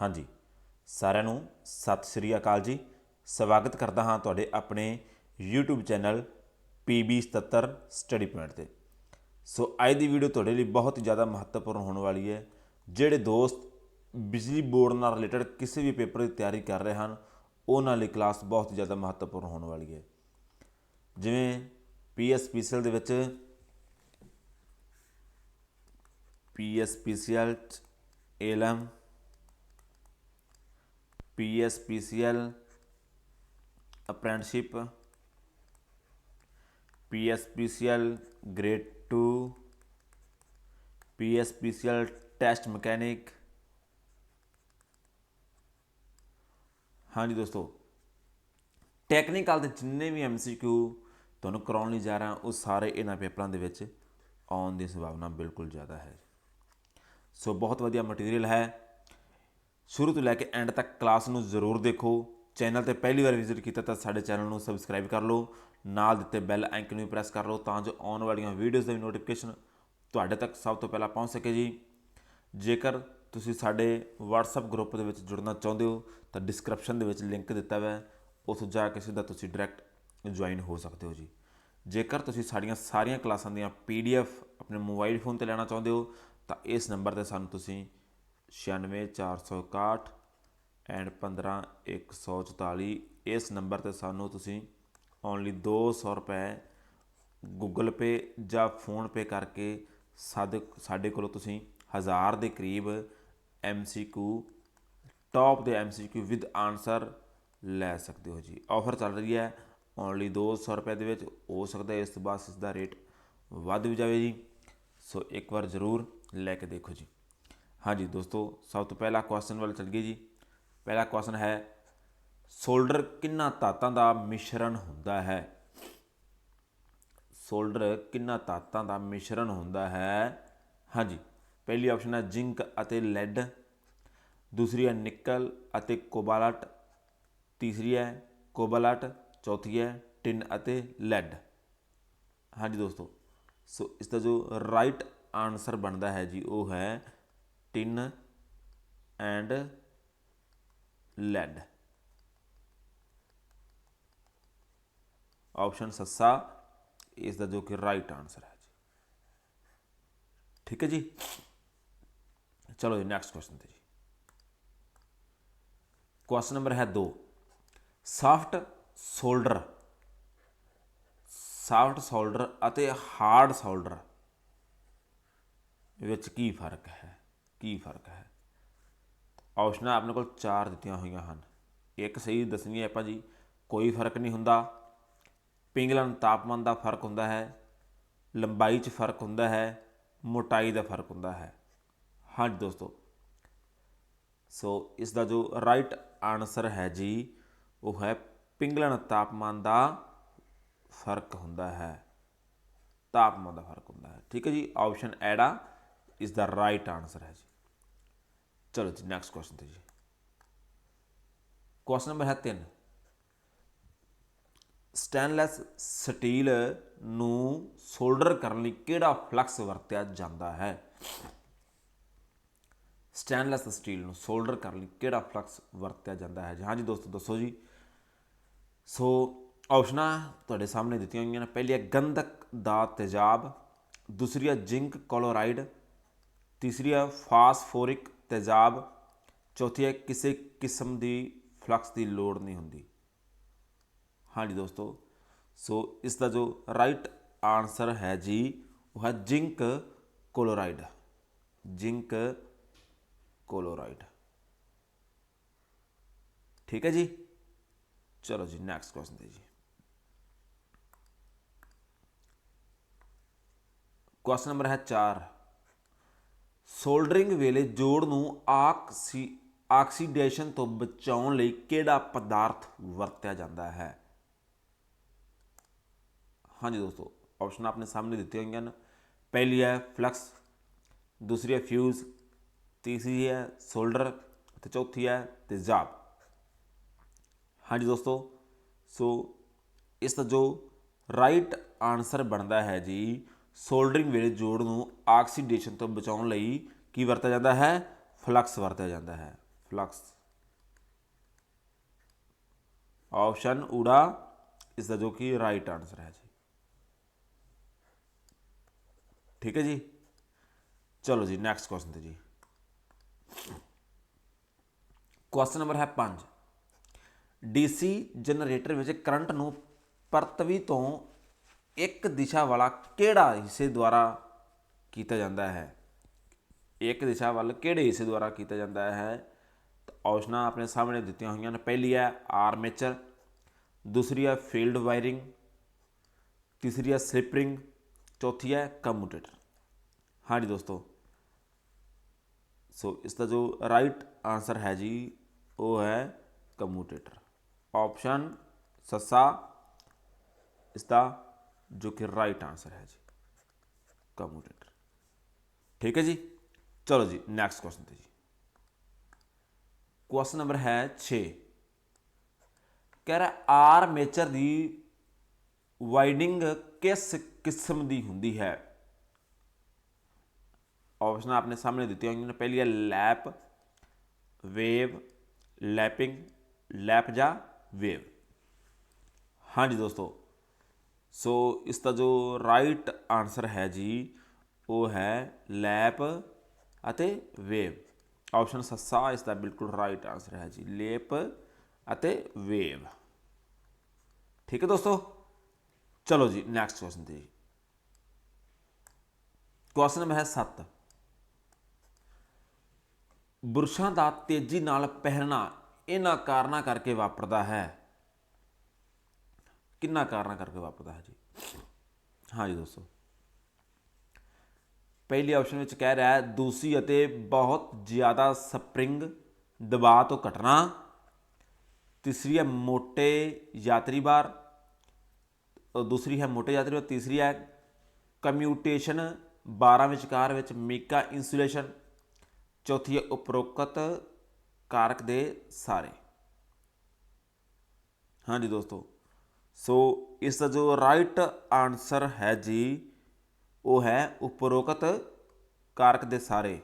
ਹਾਂਜੀ। ਸਾਰਿਆਂ ਨੂੰ ਸਤਿ ਸ੍ਰੀ ਅਕਾਲ ਜੀ। ਸਵਾਗਤ ਕਰਦਾ ਹਾਂ ਤੁਹਾਡੇ ਆਪਣੇ YouTube channel PB77 study point ਤੇ। ਸੋ ਅੱਜ ਦੀ ਵੀਡੀਓ ਤੁਹਾਡੇ ਲਈ ਬਹੁਤ ਹੀ ਜ਼ਿਆਦਾ ਮਹੱਤਵਪੂਰਨ ਹੋਣ ਵਾਲੀ ਹੈ। ਜਿਹੜੇ ਦੋਸਤ ਬਿਜਲੀ ਬੋਰਡ ਨਾਲ ਰਿਲੇਟਡ ਕਿਸੇ ਵੀ ਪੇਪਰ ਦੀ ਤਿਆਰੀ ਕਰ ਰਹੇ ਹਨ, ਉਹਨਾਂ ਲਈ ਕਲਾਸ ਬਹੁਤ ਹੀ ਜ਼ਿਆਦਾ ਮਹੱਤਵਪੂਰਨ ਹੋਣ ਵਾਲੀ ਹੈ। ਜਿਵੇਂ ਪੀਐਸਪੀਸੀਐਲ ਦੇ ਵਿੱਚ ਪੀਐਸਪੀਸੀਐਲ ਏਲਮ PSPCL apprenticeship PSPCL grade 2 PSPCL test mechanic. ਹਾਂਜੀ ਦੋਸਤੋ, ਟੈਕਨੀਕਲ ਦੇ ਜਿੰਨੇ ਵੀ ਐਮਸੀਕਿਊ ਤੁਹਾਨੂੰ ਕਰਾਉਣ ਲਈ ਜਾ ਰਿਹਾ, ਉਹ ਸਾਰੇ ਇਹਨਾਂ ਪੇਪਰਾਂ ਦੇ ਵਿੱਚ ਆਉਣ ਦੀ ਸੰਭਾਵਨਾ ਬਿਲਕੁਲ ਜ਼ਿਆਦਾ ਹੈ। ਸੋ ਬਹੁਤ ਵਧੀਆ ਮਟੀਰੀਅਲ ਹੈ। ਸ਼ੁਰੂ ਤੋਂ ਲੈ ਕੇ ਐਂਡ ਤੱਕ ਕਲਾਸ ਨੂੰ ਜ਼ਰੂਰ ਦੇਖੋ। ਚੈਨਲ ਤੇ ਪਹਿਲੀ ਵਾਰ ਵਿਜ਼ਿਟ ਕੀਤਾ ਤਾਂ ਸਾਡੇ ਚੈਨਲ ਨੂੰ ਸਬਸਕ੍ਰਾਈਬ ਕਰ ਲਓ। ਨਾਲ ਦਿੱਤੇ ਬੈਲ ਆਈਕਨ ਨੂੰ ਪ੍ਰੈਸ ਕਰ ਲਓ ਤਾਂ ਜੋ ਆਉਣ ਵਾਲੀਆਂ ਵੀਡੀਓਜ਼ ਦੀ ਨੋਟੀਫਿਕੇਸ਼ਨ ਤੁਹਾਡੇ ਤੱਕ ਸਭ ਤੋਂ ਪਹਿਲਾਂ ਪਹੁੰਚ ਸਕੇ ਜੀ। ਜੇਕਰ ਤੁਸੀਂ ਸਾਡੇ WhatsApp ਗਰੁੱਪ ਦੇ ਵਿੱਚ ਜੁੜਨਾ ਚਾਹੁੰਦੇ ਹੋ, ਤਾਂ ਡਿਸਕ੍ਰਿਪਸ਼ਨ ਦੇ ਵਿੱਚ ਲਿੰਕ ਦਿੱਤਾ ਹੋਇਆ ਹੈ। ਉਸ ਜਾ ਕੇ ਸਿੱਧਾ ਤੁਸੀਂ ਡਾਇਰੈਕਟ ਜੁਆਇਨ ਹੋ ਸਕਦੇ ਹੋ ਜੀ। ਜੇਕਰ ਤੁਸੀਂ ਸਾਡੀਆਂ ਸਾਰੀਆਂ ਕਲਾਸਾਂ ਦੀਆਂ PDF ਆਪਣੇ ਮੋਬਾਈਲ ਫੋਨ ਤੇ ਲੈਣਾ ਚਾਹੁੰਦੇ ਹੋ, ਤਾਂ ਇਸ ਨੰਬਰ ਤੇ ਸਾਨੂੰ ਤੁਸੀਂ 96461 ਐਂਡ 15144 ਇਸ ਨੰਬਰ ਤੇ ਸਾਨੂੰ ਤੁਸੀਂ ਓਨਲੀ 200 ਰੁਪਏ ਗੂਗਲ ਪੇ ਜਾਂ ਫੋਨ ਪੇ ਕਰਕੇ ਸਾਡੇ ਸਾਡੇ ਕੋਲੋਂ ਤੁਸੀਂ ਹਜ਼ਾਰ ਦੇ ਕਰੀਬ MCQ ਟੌਪ ਦੇ MCQ ਵਿਦ ਆਨਸਰ ਲੈ ਸਕਦੇ ਹੋ ਜੀ। ਆਫਰ ਚੱਲ ਰਹੀ ਹੈ ਓਨਲੀ 200 ਰੁਪਏ ਦੇ ਵਿੱਚ। ਹੋ ਸਕਦਾ ਇਸ ਤੋਂ ਬਾਅਦ ਇਸ ਦਾ ਰੇਟ ਵੱਧ ਵੀ ਜਾਵੇ ਜੀ। ਸੋ ਇੱਕ ਵਾਰ ਜ਼ਰੂਰ ਲੈ ਕੇ ਦੇਖੋ ਜੀ। ਹਾਂਜੀ ਦੋਸਤੋ, ਸਭ ਤੋਂ ਪਹਿਲਾ ਕੁਐਸਚਨ ਵੱਲ ਚੱਲ ਗਏ ਜੀ। ਪਹਿਲਾ ਕੁਐਸਚਨ ਹੈ ਸੋਲਡਰ ਕਿੰਨਾ ਧਾਤਾਂ ਦਾ ਮਿਸ਼ਰਣ ਹੁੰਦਾ ਹੈ? ਸੋਲਡਰ ਕਿੰਨਾ ਧਾਤਾਂ ਦਾ ਮਿਸ਼ਰਣ ਹੁੰਦਾ ਹੈ? ਹਾਂਜੀ, ਪਹਿਲੀ ਆਪਸ਼ਨ ਹੈ ਜ਼ਿੰਕ ਅਤੇ ਲੈਡ ਦੂਸਰੀ ਹੈ ਨਿਕਲ ਅਤੇ ਕੋਬਾਲਟ ਤੀਸਰੀ ਹੈ ਕੋਬਾਲਟ ਚੌਥੀ ਹੈ ਟਿਨ ਅਤੇ ਲੈਡ ਹਾਂਜੀ ਦੋਸਤੋ, ਸੋ ਇਸ ਦਾ ਜੋ ਰਾਈਟ ਆਨਸਰ ਬਣਦਾ ਹੈ ਜੀ, ਉਹ ਹੈ ਟਿਨ ਐਂਡ ਲੈਡ। ਆਪਸ਼ਨ ਸੱਸਾ, ਇਸ ਦਾ ਜੋ ਕਿ ਰਾਈਟ ਆਨਸਰ ਹੈ ਜੀ। ਠੀਕ ਹੈ ਜੀ? ਚਲੋ ਜੀ ਨੈਕਸਟ ਕੁਐਸਚਨ ਤੇ ਜੀ। ਕੁਐਸਚਨ ਨੰਬਰ ਹੈ 2 ਸਾਫਟ ਸੋਲਡਰ ਸਾਫਟ ਸੋਲਡਰ ਅਤੇ ਹਾਰਡ ਸੋਲਡਰ ਵਿੱਚ ਕੀ ਫ਼ਰਕ ਹੈ? ਕੀ ਫ਼ਰਕ ਹੈ? ਆਪਸ਼ਨਾਂ ਆਪਣੇ ਕੋਲ ਚਾਰ ਦਿੱਤੀਆਂ ਹੋਈਆਂ ਹਨ। ਇੱਕ ਸਹੀ ਦੱਸਣੀ ਹੈ ਆਪਾਂ ਜੀ ਕੋਈ ਫ਼ਰਕ ਨਹੀਂ ਹੁੰਦਾ। ਪਿੰਗਲਨ ਤਾਪਮਾਨ ਦਾ ਫ਼ਰਕ ਹੁੰਦਾ ਹੈ, ਲੰਬਾਈ 'ਚ ਫ਼ਰਕ ਹੁੰਦਾ ਹੈ, ਮੋਟਾਈ ਦਾ ਫ਼ਰਕ ਹੁੰਦਾ ਹੈ। ਹਾਂਜੀ ਦੋਸਤੋ, ਸੋ ਇਸ ਦਾ ਜੋ ਰਾਈਟ ਆਨਸਰ ਹੈ ਜੀ, ਉਹ ਹੈ ਪਿੰਗਲਨ ਤਾਪਮਾਨ ਦਾ ਫ਼ਰਕ ਹੁੰਦਾ ਹੈ। ਤਾਪਮਾਨ ਦਾ ਫ਼ਰਕ ਹੁੰਦਾ ਹੈ। ਠੀਕ ਹੈ ਜੀ ਆਪਸ਼ਨ ਐੜਾ ਇਸ ਦਾ ਰਾਈਟ ਆਨਸਰ ਹੈ ਜੀ। ਚਲੋ ਜੀ ਨੈਕਸਟ ਕੁਐਸਚਨ ਤੇ ਜੀ। ਕੁਐਸਚਨ ਨੰਬਰ ਹੈ 3 ਸਟੇਨਲੈਸ ਸਟੀਲ ਨੂੰ ਸੋਲਡਰ ਕਰਨ ਲਈ ਕਿਹੜਾ ਫਲਕਸ ਵਰਤਿਆ ਜਾਂਦਾ ਹੈ? ਸਟੇਨਲੈਸ ਸਟੀਲ ਨੂੰ ਸੋਲਡਰ ਕਰਨ ਲਈ ਕਿਹੜਾ ਫਲਕਸ ਵਰਤਿਆ ਜਾਂਦਾ ਹੈ? ਜੀ ਹਾਂਜੀ ਦੋਸਤੋ, ਦੱਸੋ ਜੀ। ਸੋ ਆਪਸ਼ਨਾਂ ਤੁਹਾਡੇ ਸਾਹਮਣੇ ਦਿੱਤੀਆਂ ਹੋਈਆਂ ਨੇ। ਪਹਿਲੀ ਹੈ, ਗੰਧਕ ਦਾ ਤੇਜ਼ਾਬ। ਦੂਸਰੀ ਹੈ ਜ਼ਿੰਕ ਕਲੋਰਾਈਡ ਤੀਸਰੀ ਹੈ ਫਾਸਫੋਰਿਕ ਤੇਜ਼ਾਬ, ਚੌਥੀ ਹੈ, ਕਿਸੇ ਕਿਸਮ ਦੀ ਫਲਕਸ ਦੀ ਲੋੜ ਨਹੀਂ ਹੁੰਦੀ। ਹਾਂਜੀ ਦੋਸਤੋ, ਸੋ ਇਸ ਦਾ ਜੋ ਰਾਈਟ ਆਨਸਰ ਹੈ ਜੀ, ਉਹ ਹੈ ਜ਼ਿੰਕ ਕਲੋਰਾਈਡ ਜ਼ਿੰਕ ਕਲੋਰਾਈਡ ਠੀਕ ਹੈ ਜੀ? ਚਲੋ ਜੀ ਨੈਕਸਟ ਕੁਐਸਚਨ ਤੇ ਜੀ। ਕੁਐਸਚਨ ਨੰਬਰ ਹੈ 4 ਸੋਲਡਰਿੰਗ ਵੇਲੇ ਜੋੜ ਨੂੰ ਆਕਸੀ, ਆਕਸੀਡੇਸ਼ਨ ਤੋਂ ਬਚਾਉਣ ਲਈ ਕਿਹੜਾ ਪਦਾਰਥ ਵਰਤਿਆ ਜਾਂਦਾ ਹੈ? ਹਾਂਜੀ ਦੋਸਤੋ, ਆਪਸ਼ਨ ਆਪਣੇ ਸਾਹਮਣੇ ਦਿੱਤੇ ਹੋਈਆਂ ਹਨ। ਪਹਿਲੀ ਹੈ ਫਲਕਸ, ਦੂਸਰੀ ਹੈ ਫਿਊਜ਼, ਤੀਸਰੀ ਹੈ ਸੋਲਡਰ ਤੇ ਚੌਥੀ ਹੈ ਤੇਜ਼ਾਬ। ਹਾਂਜੀ ਦੋਸਤੋ, ਸੋ ਇਸ ਦਾ ਜੋ ਰਾਈਟ ਆਨਸਰ ਬਣਦਾ ਹੈ ਜੀ ਸੋਲਡਰਿੰਗ ਵੇਲੇ ਜੋੜ ਨੂੰ ਆਕਸੀਡੇਸ਼ਨ ਤੋਂ ਬਚਾਉਣ ਲਈ ਕੀ ਵਰਤਿਆ ਜਾਂਦਾ ਹੈ? ਫਲਕਸ ਵਰਤਿਆ ਜਾਂਦਾ ਹੈ। ਫਲਕਸ। ਆਪਸ਼ਨ ਊੜਾ, ਇਸ ਦਾ ਜੋ ਕਿ ਰਾਈਟ ਆਨਸਰ ਹੈ ਜੀ। ਠੀਕ ਹੈ ਜੀ? ਚਲੋ ਜੀ ਨੈਕਸਟ ਕੁਐਸਚਨ ਤੇ ਜੀ। ਕੁਐਸਚਨ ਨੰਬਰ ਹੈ 5 ਡੀਸੀ ਜਨਰੇਟਰ ਵਿੱਚ ਕਰੰਟ ਨੂੰ ਪਰਤਵੀ ਤੋਂ ਇੱਕ ਦਿਸ਼ਾ ਵਾਲਾ ਕਿਹੜਾ ਹਿੱਸੇ ਦੁਆਰਾ ਕੀਤਾ ਜਾਂਦਾ ਹੈ? ਇੱਕ ਦਿਸ਼ਾ ਵੱਲ ਕਿਹੜੇ ਹਿੱਸੇ ਦੁਆਰਾ ਕੀਤਾ ਜਾਂਦਾ ਹੈ? ਤਾਂ ਆਪਸ਼ਨਾਂ ਆਪਣੇ ਸਾਹਮਣੇ ਦਿੱਤੀਆਂ ਹੋਈਆਂ ਨੇ। ਪਹਿਲੀ ਹੈ ਆਰਮੇਚਰ, ਦੂਸਰੀ ਹੈ ਫੀਲਡ ਵਾਇਰਿੰਗ, ਤੀਸਰੀ ਹੈ ਸਲਿਪ ਰਿੰਗ, ਚੌਥੀ ਹੈ ਕਮੂਟੇਟਰ ਹਾਂਜੀ ਦੋਸਤੋ, ਸੋ ਇਸ ਦਾ ਜੋ ਰਾਈਟ ਆਨਸਰ ਹੈ ਜੀ, ਉਹ ਹੈ ਕਮੂਟੇਟਰ ਆਪਸ਼ਨ ਸੱਸਾ, ਇਸ ਦਾ ਜੋ ਕਿ ਰਾਈਟ ਆਨਸਰ ਹੈ ਜੀ। ਕਮੂਟੇਟਰ ਠੀਕ ਹੈ ਜੀ? ਚਲੋ ਜੀ ਨੈਕਸਟ ਕੁਐਸਚਨ ਤੇ ਜੀ। ਕੁਐਸਚਨ ਨੰਬਰ ਹੈ 6 ਕਹਿ ਰਿਹਾ ਆਰਮੇਚਰ ਦੀ ਵਾਈਡਿੰਗ ਕਿਸ ਕਿਸਮ ਦੀ ਹੁੰਦੀ ਹੈ? ਆਪਸ਼ਨ ਆਪਣੇ ਸਾਹਮਣੇ ਦਿੱਤੀਆਂ ਹੋਈਆਂ ਨੇ। ਪਹਿਲੀ ਹੈ ਲੈਪ ਵੇਵ ਲੈਪਿੰਗ ਲੈਪ ਜਾਂ ਵੇਵ ਹਾਂਜੀ ਦੋਸਤੋ ਸੋ ਇਸ ਦਾ ਜੋ ਰਾਈਟ ਆਨਸਰ ਹੈ ਜੀ, ਉਹ ਹੈ ਲੈਪ ਅਤੇ ਵੇਵ ਆਪਸ਼ਨ ਸੱਸਾ ਇਸ ਦਾ ਬਿਲਕੁਲ ਰਾਈਟ ਆਨਸਰ ਹੈ ਜੀ ਲੇਪ ਅਤੇ ਵੇਵ ਠੀਕ ਹੈ ਦੋਸਤੋ? ਚਲੋ ਜੀ ਨੈਕਸਟ ਕੁਐਸਚਨ ਤੇ ਜੀ। ਕੁਐਸਚਨ ਨੰਬਰ ਹੈ 7 ਬੁਰਸ਼ਾਂ ਦਾ ਤੇਜ਼ੀ ਨਾਲ ਪਹਿਨਣਾ ਇਹਨਾਂ ਕਾਰਨਾਂ ਕਰਕੇ ਵਾਪਰਦਾ ਹੈ। ਕਿੰਨਾ ਕਾਰਨਾਂ ਕਰਕੇ ਵਾਪਰਦਾ ਹੈ ਜੀ? ਹਾਂਜੀ ਦੋਸਤੋ। ਪਹਿਲੀ ਆਪਸ਼ਨ ਵਿੱਚ ਕਹਿ ਰਿਹਾ ਹੈ, ਦੂਸਰੀ ਅਤੇ ਬਹੁਤ ਜ਼ਿਆਦਾ ਸਪਰਿੰਗ ਦਬਾਅ ਤੋਂ ਘਟਣਾ। ਤੀਸਰੀ ਹੈ ਮੋਟੇ ਯਾਤਰੀ ਬਾਰ ਦੂਸਰੀ ਹੈ ਮੋਟੇ ਯਾਤਰੀ ਬਾਰ ਤੀਸਰੀ ਹੈ ਕਮਿਊਟੇਸ਼ਨ ਬਾਰਾਂ ਵਿਚਕਾਰ ਵਿੱਚ ਮੀਕਾ ਇਨਸੂਲੇਸ਼ਨ ਚੌਥੀ ਹੈ ਉਪਰੋਕਤ ਕਾਰਕ ਦੇ ਸਾਰੇ। ਹਾਂਜੀ ਦੋਸਤੋ। ਸੋ ਇਸ ਦਾ ਜੋ ਰਾਈਟ ਆਨਸਰ ਹੈ ਜੀ, ਉਹ ਹੈ ਉਪਰੋਕਤ ਕਾਰਕ ਦੇ ਸਾਰੇ।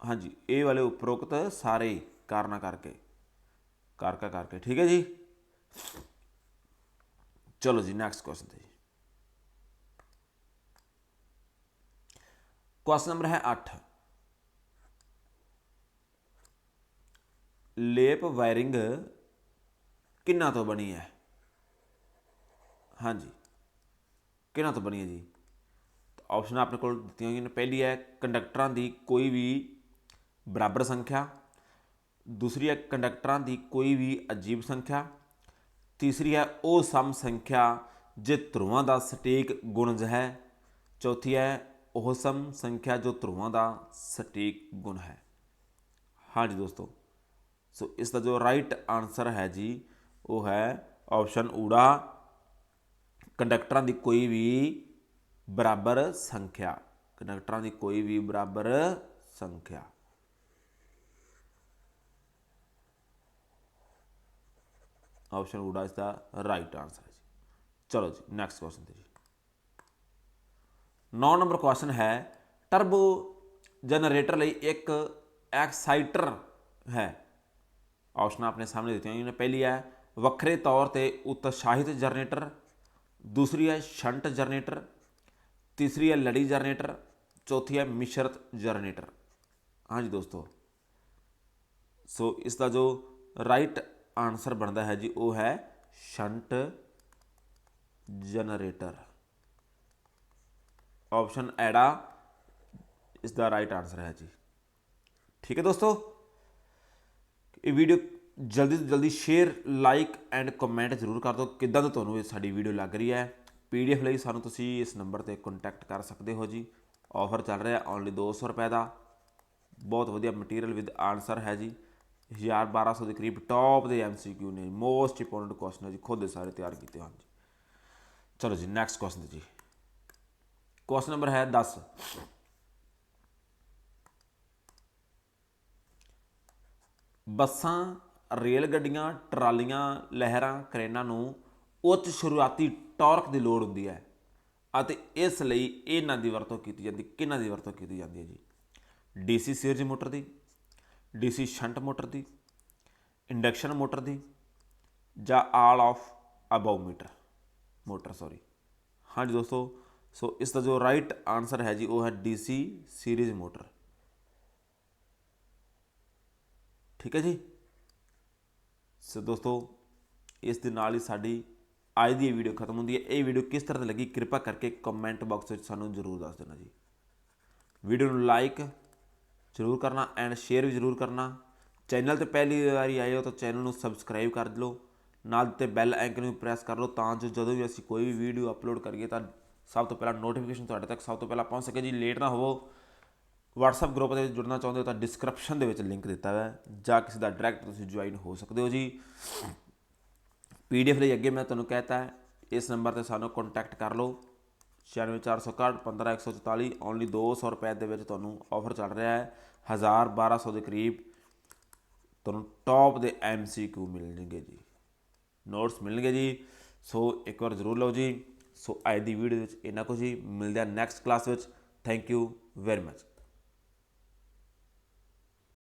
ਹਾਂਜੀ ਇਹ ਵਾਲੇ ਉਪਰੋਕਤ ਸਾਰੇ ਕਾਰਨਾਂ ਕਰਕੇ, ਕਾਰਕਾ ਕਰਕੇ, ਠੀਕ ਹੈ ਜੀ? ਚਲੋ ਜੀ ਨੈਕਸਟ ਕੁਐਸਚਨ ਤੇ ਜੀ। ਕੁਐਸਚਨ ਨੰਬਰ ਹੈ 8 ਲੇਪ ਵਾਇਰਿੰਗ ਕਿੰਨਾ ਤੋਂ ਬਣੀ ਹੈ? ਹਾਂਜੀ। ਕਿਹਨਾਂ ਤੋਂ ਬਣੀ ਹੈ ਜੀ? ਆਪਸ਼ਨ ਆਪਣੇ ਕੋਲ ਦਿੱਤੀਆਂ ਹੋਈਆਂ ਨੇ। ਪਹਿਲੀ ਹੈ ਕੰਡਕਟਰਾਂ ਦੀ ਕੋਈ ਵੀ ਬਰਾਬਰ ਸੰਖਿਆ। ਦੂਸਰੀ ਹੈ ਕੰਡਕਟਰਾਂ ਦੀ ਕੋਈ ਵੀ ਅਜੀਬ ਸੰਖਿਆ। ਤੀਸਰੀ ਹੈ ਉਹ ਸਮ ਸੰਖਿਆ ਜੇ ਧਰੂਆਂ ਦਾ ਸਟੀਕ ਗੁਣਜ ਹੈ। ਚੌਥੀ ਹੈ ਉਹ ਸਮ ਸੰਖਿਆ ਜੋ ਧਰੂਆਂ ਦਾ ਸਟੀਕ ਗੁਣ ਹੈ। ਹਾਂਜੀ ਦੋਸਤੋ। ਸੋ ਇਸ ਦਾ ਜੋ ਰਾਈਟ ਆਨਸਰ ਹੈ ਜੀ ਉਹ ਹੈ ਆਪਸ਼ਨ ਊੜਾ। ਕੰਡਕਟਰਾਂ ਦੀ ਕੋਈ ਵੀ ਬਰਾਬਰ ਸੰਖਿਆ। ਕੰਡਕਟਰਾਂ ਦੀ ਕੋਈ ਵੀ ਬਰਾਬਰ ਸੰਖਿਆ। ਆਪਸ਼ਨ ਊੜਾ ਇਸ ਦਾ ਰਾਈਟ ਆਨਸਰ ਹੈ ਜੀ। ਚਲੋ ਜੀ ਨੈਕਸਟ ਕੁਐਸਚਨ ਤੇ ਜੀ। 9 ਨੰਬਰ ਕੁਐਸਚਨ ਹੈ ਟਰਬੋ ਜਨਰੇਟਰ ਲਈ ਇੱਕ ਐਕਸਾਈਟਰ ਹੈ। ਆਪਸ਼ਨ ਆਪਣੇ ਸਾਹਮਣੇ ਦਿੱਤੀਆਂ ਹੋਈਆਂ ਨੇ। ਪਹਿਲੀ ਹੈ ਵੱਖਰੇ ਤੌਰ ਤੇ ਉਤਸ਼ਾਹਿਤ ਜਨਰੇਟਰ, ਦੂਸਰੀ ਹੈ ਸ਼ੰਟ ਜਨਰੇਟਰ, ਤੀਸਰੀ ਹੈ ਲੜੀ ਜਨਰੇਟਰ, ਚੌਥੀ ਹੈ ਮਿਸ਼ਰਤ ਜਨਰੇਟਰ। ਹਾਂਜੀ ਦੋਸਤੋ। ਸੋ ਇਸ ਦਾ ਜੋ ਰਾਈਟ ਆਨਸਰ ਬਣਦਾ ਹੈ ਜੀ, ਉਹ ਹੈ ਸ਼ੰਟ ਜਨਰੇਟਰ। ਆਪਸ਼ਨ ਐੜਾ ਇਸ ਦਾ ਰਾਈਟ ਆਨਸਰ ਹੈ ਜੀ। ਠੀਕ ਹੈ ਦੋਸਤੋ? ਇਹ ਵੀਡੀਓ ਜਲਦੀ ਤੋਂ ਜਲਦੀ ਸ਼ੇਅਰ ਲਾਈਕ ਐਂਡ ਕਮੈਂਟ ਜ਼ਰੂਰ ਕਰ ਦਿਓ। ਕਿੱਦਾਂ ਦੀ ਤੁਹਾਨੂੰ ਇਹ ਸਾਡੀ ਵੀਡੀਓ ਲੱਗ ਰਹੀ ਹੈ? ਪੀਡੀਐਫ ਲਈ ਸਾਨੂੰ ਤੁਸੀਂ ਇਸ ਨੰਬਰ ਤੇ ਕੰਟੈਕਟ ਕਰ ਸਕਦੇ ਹੋ ਜੀ। ਆਫਰ ਚੱਲ ਰਿਹਾ ਓਨਲੀ 200 ਰੁਪਏ ਦਾ। ਬਹੁਤ ਵਧੀਆ ਮਟੀਰੀਅਲ ਵਿਦ ਆਨਸਰ ਹੈ ਜੀ। 1000 1200 ਦੇ ਕਰੀਬ ਟੌਪ ਦੇ ਐਮਸੀਕਿਊ ਨੇ ਮੋਸਟ ਇੰਪੋਰਟੈਂਟ ਕੁਐਸਚਨ ਹੈ ਜੀ। ਖੁਦ ਦੇ ਸਾਰੇ ਤਿਆਰ ਕੀਤੇ ਹਨ ਜੀ। ਚਲੋ ਜੀ ਨੈਕਸਟ ਕੁਐਸਚਨ ਜੀ। ਕੁਐਸਚਨ ਨੰਬਰ ਹੈ 10 ਬੱਸਾਂ ਰੇਲ ਗੱਡੀਆਂ, ਟਰਾਲੀਆਂ, ਲਹਿਰਾਂ, ਕਰੇਨਾਂ ਨੂੰ ਉੱਚ ਸ਼ੁਰੂਆਤੀ ਟਾਰਕ ਦੀ ਲੋੜ ਹੁੰਦੀ ਹੈ ਅਤੇ ਇਸ ਲਈ ਇਹਨਾਂ ਦੀ ਵਰਤੋਂ ਕੀਤੀ ਜਾਂਦੀ, ਕਿਹਨਾਂ ਦੀ ਵਰਤੋਂ ਕੀਤੀ ਜਾਂਦੀ ਹੈ ਜੀ? ਡੀਸੀ ਸੀਰੀਜ਼ ਮੋਟਰ ਦੀ, ਡੀਸੀ ਸ਼ੰਟ ਮੋਟਰ ਦੀ, ਇੰਡਕਸ਼ਨ ਮੋਟਰ ਦੀ ਜਾਂ all of above meter motor, sorry. ਹਾਂਜੀ ਦੋਸਤੋ, ਸੋ ਇਸ ਦਾ ਜੋ ਰਾਈਟ ਆਨਸਰ ਹੈ ਜੀ, ਉਹ ਹੈ ਡੀਸੀ ਸੀਰੀਜ਼ ਮੋਟਰ। ਠੀਕ ਹੈ ਜੀ? ਸੋ ਦੋਸਤੋ, ਇਸ ਦੇ ਨਾਲ ਹੀ ਸਾਡੀ ਅੱਜ ਦੀ ਵੀਡੀਓ ਖਤਮ ਹੁੰਦੀ ਹੈ। ਇਹ ਵੀਡੀਓ ਕਿਸ ਤਰ੍ਹਾਂ ਦੀ ਲੱਗੀ, ਕਿਰਪਾ ਕਰਕੇ ਕਮੈਂਟ ਬਾਕਸ ਵਿੱਚ ਸਾਨੂੰ ਜ਼ਰੂਰ ਦੱਸ ਦੇਣਾ ਜੀ। ਵੀਡੀਓ ਨੂੰ ਲਾਈਕ ਜ਼ਰੂਰ ਕਰਨਾ ਐਂਡ ਸ਼ੇਅਰ ਵੀ ਜ਼ਰੂਰ ਕਰਨਾ। ਚੈਨਲ ਤੇ ਪਹਿਲੀ ਵਾਰੀ ਆਏ ਹੋ ਤਾਂ ਚੈਨਲ ਨੂੰ ਸਬਸਕ੍ਰਾਈਬ ਕਰ ਲਓ ਨਾਲ ਤੇ ਬੈਲ ਆਈਕਨ ਨੂੰ ਪ੍ਰੈਸ ਕਰ ਲਓ ਤਾਂ ਜੋ ਜਦੋਂ ਵੀ ਅਸੀਂ ਕੋਈ ਵੀ ਵੀਡੀਓ ਅਪਲੋਡ ਕਰੀਏ ਤਾਂ ਸਭ ਤੋਂ ਪਹਿਲਾਂ ਨੋਟੀਫਿਕੇਸ਼ਨ ਤੁਹਾਡੇ ਤੱਕ ਸਭ ਤੋਂ ਪਹਿਲਾਂ ਪਹੁੰਚ ਸਕੇ ਜੀ। ਲੇਟ ਨਾ ਹੋਵੋ WhatsApp ਗਰੁੱਪ ਦੇ ਵਿੱਚ ਜੁੜਨਾ ਚਾਹੁੰਦੇ ਹੋ ਤਾਂ ਡਿਸਕ੍ਰਿਪਸ਼ਨ ਦੇ ਵਿੱਚ ਲਿੰਕ ਦਿੱਤਾ ਹੋਇਆ ਹੈ। ਜਾਂ ਕਿਸੇ ਦਾ ਡਾਇਰੈਕਟ ਤੁਸੀਂ ਜੁਆਇਨ ਹੋ ਸਕਦੇ ਹੋ ਜੀ। ਪੀਡੀਐਫ ਲਈ ਅੱਗੇ ਮੈਂ ਤੁਹਾਨੂੰ ਕਹਿਤਾ ਹੈ, ਇਸ ਨੰਬਰ ਤੇ ਸਾਨੂੰ ਕੰਟੈਕਟ ਕਰ ਲਓ। 96461 15144 ਓਨਲੀ 200 ਰੁਪਏ ਦੇ ਵਿੱਚ ਤੁਹਾਨੂੰ ਆਫਰ ਚੱਲ ਰਿਹਾ ਹੈ। 1000 1200 ਦੇ ਕਰੀਬ ਤੁਹਾਨੂੰ ਟੌਪ ਦੇ ਐਮਸੀਕਿਊ ਮਿਲਣਗੇ ਜੀ। ਨੋਟਸ ਮਿਲਣਗੇ ਜੀ। ਸੋ ਇੱਕ ਵਾਰ ਜ਼ਰੂਰ ਲਓ ਜੀ। ਸੋ ਅੱਜ ਦੀ ਵੀਡੀਓ ਵਿੱਚ ਇੰਨਾ ਕੁ ਜੀ। ਮਿਲਦੇ ਆ ਨੈਕਸਟ ਕਲਾਸ ਵਿੱਚ। Thank you very much